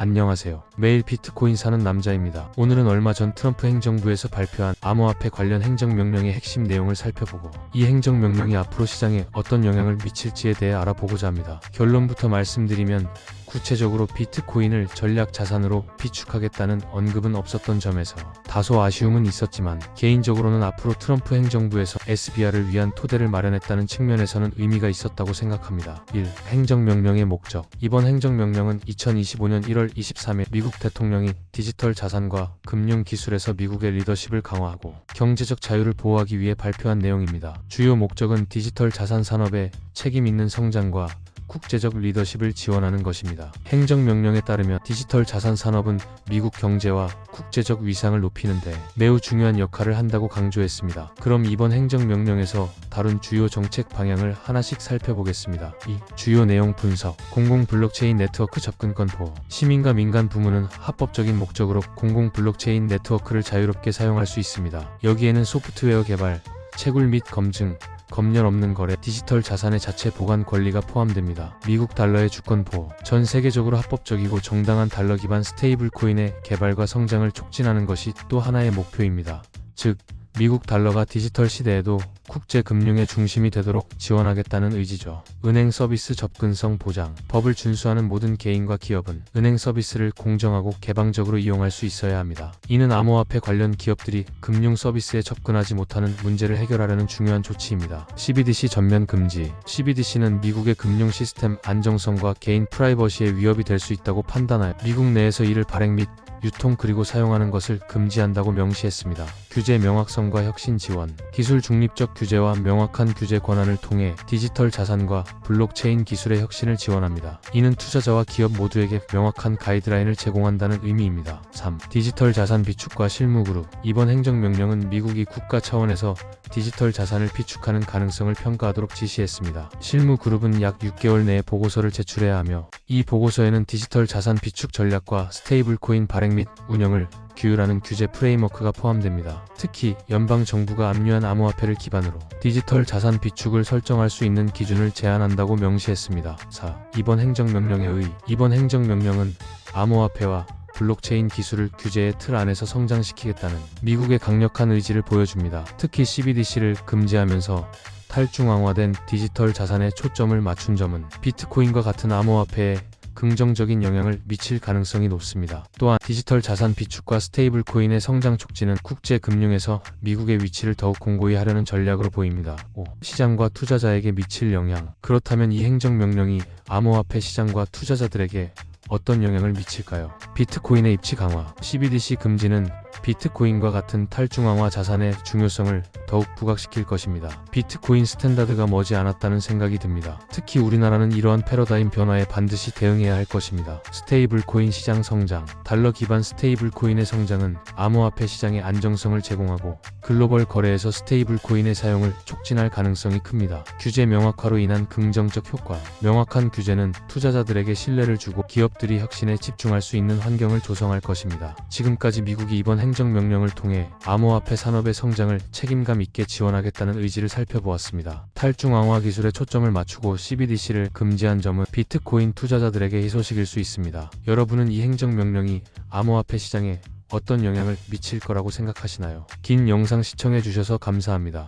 안녕하세요. 매일 비트코인 사는 남자입니다. 오늘은 얼마 전 트럼프 행정부에서 발표한 암호화폐 관련 행정명령의 핵심 내용을 살펴보고 이 행정명령이 앞으로 시장에 어떤 영향을 미칠지에 대해 알아보고자 합니다. 결론부터 말씀드리면 구체적으로 비트코인을 전략 자산으로 비축하겠다는 언급은 없었던 점에서 다소 아쉬움은 있었지만 개인적으로는 앞으로 트럼프 행정부에서 SBR을 위한 토대를 마련했다는 측면에서는 의미가 있었다고 생각합니다. 1. 행정명령의 목적 이번 행정명령은 2025년 1월 23일 미국 대통령이 디지털 자산과 금융 기술에서 미국의 리더십을 강화하고 경제적 자유를 보호하기 위해 발표한 내용입니다. 주요 목적은 디지털 자산 산업의 책임 있는 성장과 국제적 리더십을 지원하는 것입니다. 행정명령에 따르면 디지털 자산 산업은 미국 경제와 국제적 위상을 높이는데 매우 중요한 역할을 한다고 강조했습니다. 그럼 이번 행정명령에서 다룬 주요 정책 방향을 하나씩 살펴보겠습니다. 2. 주요 내용 분석 공공 블록체인 네트워크 접근권 보호 시민과 민간 부문은 합법적인 목적으로 공공 블록체인 네트워크를 자유롭게 사용할 수 있습니다. 여기에는 소프트웨어 개발, 채굴 및 검증, 검열 없는 거래, 디지털 자산의 자체 보관 권리가 포함됩니다. 미국 달러의 주권 보호, 전 세계적으로 합법적이고 정당한 달러 기반 스테이블 코인의 개발과 성장을 촉진하는 것이 또 하나의 목표입니다. 즉, 미국 달러가 디지털 시대에도 국제 금융의 중심이 되도록 지원하겠다는 의지죠. 은행 서비스 접근성 보장. 법을 준수하는 모든 개인과 기업은 은행 서비스를 공정하고 개방적으로 이용할 수 있어야 합니다. 이는 암호화폐 관련 기업들이 금융 서비스에 접근하지 못하는 문제를 해결하려는 중요한 조치입니다. CBDC 전면 금지. CBDC는 미국의 금융 시스템 안정성과 개인 프라이버시에 위협이 될 수 있다고 판단하여 미국 내에서 이를 발행 및 유통 그리고 사용하는 것을 금지한다고 명시했습니다. 규제 명확성과 혁신 지원, 기술 중립적 규제와 명확한 규제 권한을 통해 디지털 자산과 블록체인 기술의 혁신을 지원합니다. 이는 투자자와 기업 모두에게 명확한 가이드라인을 제공한다는 의미입니다. 3. 디지털 자산 비축과 실무 그룹. 이번 행정명령은 미국이 국가 차원에서 디지털 자산을 비축하는 가능성을 평가하도록 지시했습니다. 실무 그룹은 약 6개월 내에 보고서를 제출해야 하며 이 보고서에는 디지털 자산 비축 전략과 스테이블 코인 발행 및 운영을 규율하는 규제 프레임워크가 포함됩니다. 특히 연방 정부가 압류한 암호화폐를 기반으로 디지털 자산 비축을 설정할 수 있는 기준을 제한한다고 명시했습니다. 4. 이번 행정명령의 의 이번 행정명령은 암호화폐와 블록체인 기술을 규제의 틀 안에서 성장시키겠다는 미국의 강력한 의지를 보여줍니다. 특히 CBDC를 금지하면서 탈중앙화된 디지털 자산에 초점을 맞춘 점은 비트코인과 같은 암호화폐에 긍정적인 영향을 미칠 가능성이 높습니다. 또한 디지털 자산 비축과 스테이블 코인의 성장 촉진은 국제 금융에서 미국의 위치를 더욱 공고히 하려는 전략으로 보입니다. 5. 시장과 투자자에게 미칠 영향. 그렇다면 이 행정명령이 암호화폐 시장과 투자자들에게 어떤 영향을 미칠까요? 비트코인의 입지 강화, CBDC 금지는 비트코인과 같은 탈중앙화 자산의 중요성을 더욱 부각시킬 것입니다. 비트코인 스탠다드가 머지 않았다는 생각이 듭니다. 특히 우리나라는 이러한 패러다임 변화에 반드시 대응해야 할 것입니다. 스테이블 코인 시장 성장, 달러 기반 스테이블 코인의 성장은 암호화폐 시장의 안정성을 제공하고 글로벌 거래에서 스테이블 코인의 사용을 촉진할 가능성이 큽니다. 규제 명확화로 인한 긍정적 효과, 명확한 규제는 투자자들에게 신뢰를 주고 기업들이 혁신에 집중할 수 있는 환경을 조성할 것입니다. 지금까지 미국이 이번 행정 명령을 통해 암호화폐 산업의 성장을 책임감 있게 지원하겠다는 의지를 살펴보았습니다. 탈중앙화 기술에 초점을 맞추고 CBDC를 금지한 점은 비트코인 투자자들에게 희소식일 수 있습니다. 여러분은 이 행정 명령이 암호화폐 시장에 어떤 영향을 미칠 거라고 생각하시나요? 긴 영상 시청해 주셔서 감사합니다.